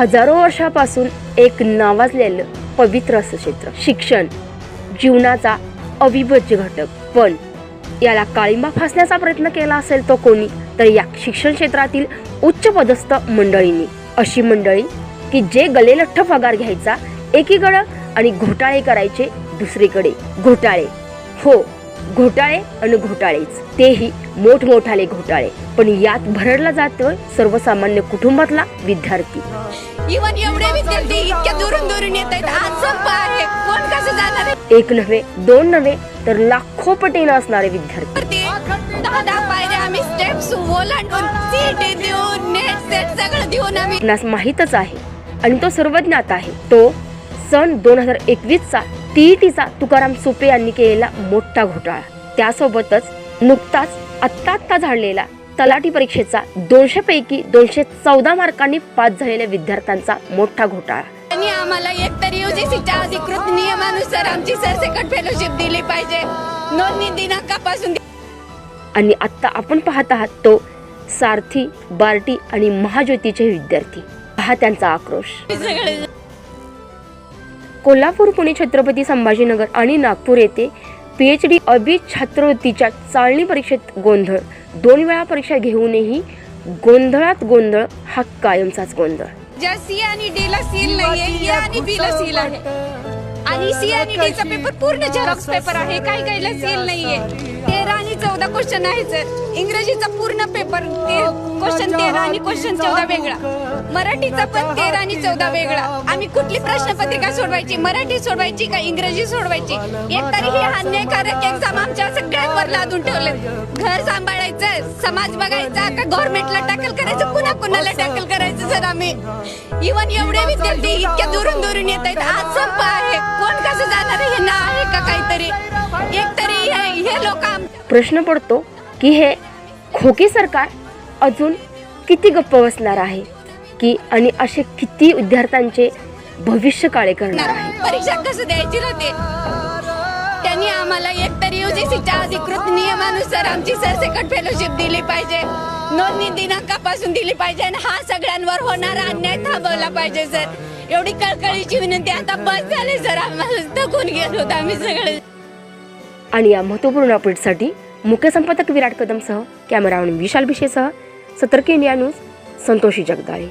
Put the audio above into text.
हजारो वर्षापासून एक नावाजलेलं पवित्र असं क्षेत्र शिक्षण जीवनाचा अविभाज्य घटक. पण याला काळिंबा फासण्याचा प्रयत्न केला असेल तो कोणी तर या शिक्षण क्षेत्रातील उच्च पदस्थ मंडळींनी. अशी मंडळी की जे गलेलठ्ठ पगार घ्यायचा एकीकडं आणि घोटाळे करायचे दुसरीकडे. घोटाळे. हो घोटाळे आणि घोटाळेच. तेही मोठमोठाले घोटाळे. पण यात भरडला जातोय सर्वसामान्य कुटुंबातला विद्यार्थी. इवन एवढे विद्यार्थी इतक्या दुरून दुरून येत आहेत. आज संप आहे. कोण कसं जाणार आहे? एक नव्हे दोन नव्हे तर लाखो पटीनं असणारे विद्यार्थी. वरती दहा दहा पायऱ्या आम्ही स्टेप्स ओलांडून सीट देऊन नेट सेट सगळं देऊन आम्ही आपणास माहीतच आहे. आणि तो सर्वज्ञात आहे. तो सन दोन हजार एकवीसचा टीईटीचा तुकाराम सुपे यांनी केलेला मोठा घोटाळा. त्यासोबतच नुकताच आत्ता आत्ता झालेला तलाठी परीक्षेचा दोनशे पैकी दोनशे चौदा मार्कांनी पास झालेल्या विद्यार्थ्यांचा मोठा घोटाळा. आणि आम्हाला एकतर युजीसीच्या अधिकृत नियमानुसार आमची सरसकट फेलोशिप दिली पाहिजे. नोंदणी दिनांकापासून आणि आत्ता आपण पाहत आहात तो सारथी बार्टी आणि महाज्योतीचे विद्यार्थी. पहा त्यांचा आक्रोश. सगळे कोल्हापूर पुणे छत्रपती संभाजीनगर आणि नागपूर येथे पी एच डी अभि छात्रवृत्तीच्या चाळणी परीक्षेत गोंधळ. दोन वेळा परीक्षा घेऊनही गोंधळात गोंधळ हा कायमचाच गोंधळ. ज्या सी आणि डी ला सील नाहीये ए आणि बी ला सील आहे. आणि सी आणि डी चा पेपर पूर्ण झेरॉक्स पेपर आहे. काही काहीला सील नाहीये. तेरा आणि चौदा क्वेश्चन आहे. सर इंग्रजीचा पूर्ण पेपर क्वेश्चन तेरा आणि क्वेश्चन चौदा वेगळा. मराठीचा पण तेरा आणि चौदा वेगळा. आम्ही कुठली प्रश्नपत्रिका सोडवायची? मराठी सोडवायची का इंग्रजी सोडवायची? एक तरी ही अन्यायकारक एक्झाम आमच्या सगळ्यांवर लादून ठेवले घर सांभाळायचं समाज बघायचा का गव्हर्नमेंटला टॅकल करायचं? पुन्हा कुणाला टॅकल करायचं सर आम्ही. इवन एवढे विद्यार्थी इतक्या दुरून दुरून येत आहेत आज संप आहे. कोण कसं जाणार? हे ना आहे का काहीतरी? एक हे- लोक प्रश्न पडतो की हे खोके सरकार अजून किती गप्प बसणार आहे? की आणि असे किती विद्यार्थ्यांचे भविष्य काळे करणार आहे? परीक्षा कसं द्यायची राहते त्यांनी आम्हाला एकतरी युजीसीच्या अधिकृत नियमानुसार आमची सरसकट फेलोशिप दिली पाहिजे. नोंदणी दिनांकापासून दिली पाहिजे आणि हा सगळ्यांवर होणारा अन्याय थांबवला पाहिजे सर. एवढी कळकळीची विनंती. आता बस झाली सर. आम्हाला थकून गेलो होतो आम्ही सगळे. आणि या महत्त्वपूर्ण अपडेटसाठी मुख्य संपादक विराट कदमसह कॅमेरामॅन विशाल भिशेसह सतर्क इंडिया न्यूज संतोषी जगदाळे.